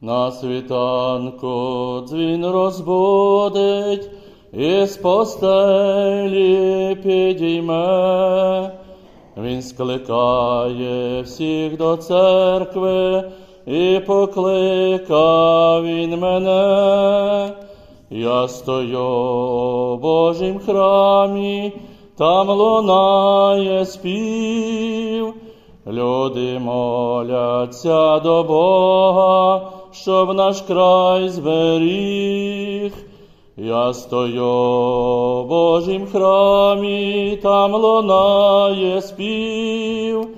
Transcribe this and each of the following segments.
На світанку дзвін розбудить, і з постелі підійме. Він скликає всіх до церкви і покликав він мене. Я стою у Божім храмі, там лунає спів. Люди моляться до Бога, щоб наш край зберіг. Я стою в Божім храмі, там лунає спів.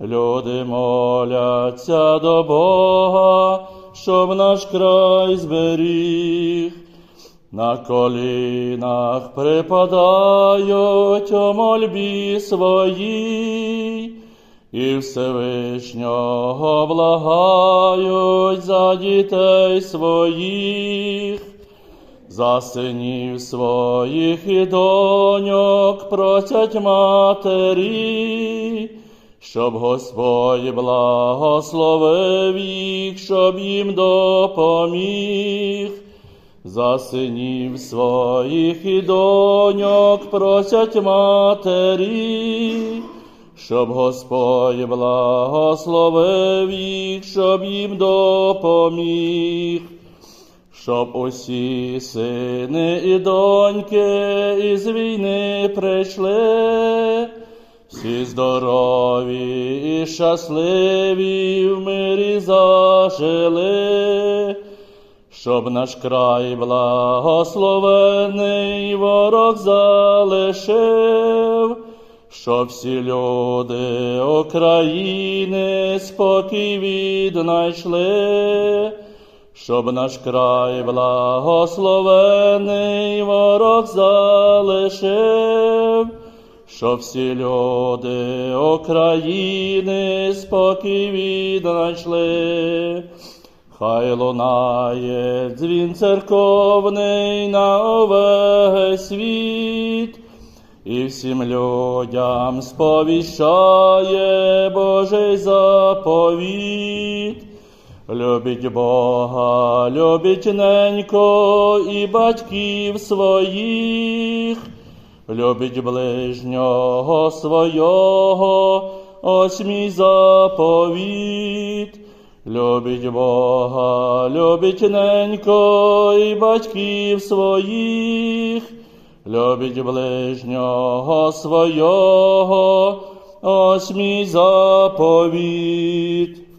Люди моляться до Бога, щоб наш край зберіг. На колінах припадають у мольбі своїй, і Всевишнього благають за дітей своїх, за синів своїх і доньок просять матері, щоб Господь благословив їх, щоб їм допоміг. За синів своїх і доньок просять матері, щоб Господь благословив їх, щоб їм допоміг, щоб усі сини і доньки із війни прийшли, всі здорові і щасливі в мирі зажили. Щоб наш край благословений ворог залишив, щоб всі люди України спокій віднайшли, щоб наш край благословений ворог залишив, щоб всі люди України спокій віднайшли. Хай лунає дзвін церковний на увесь світ, і всім людям сповіщає Божий заповіт. Любіть Бога, любіть ненько і батьків своїх, любіть ближнього свого, ось мій заповіт. Любіть Бога, любіть ненько і батьків своїх, любіть ближнього свого, ось мій заповіт.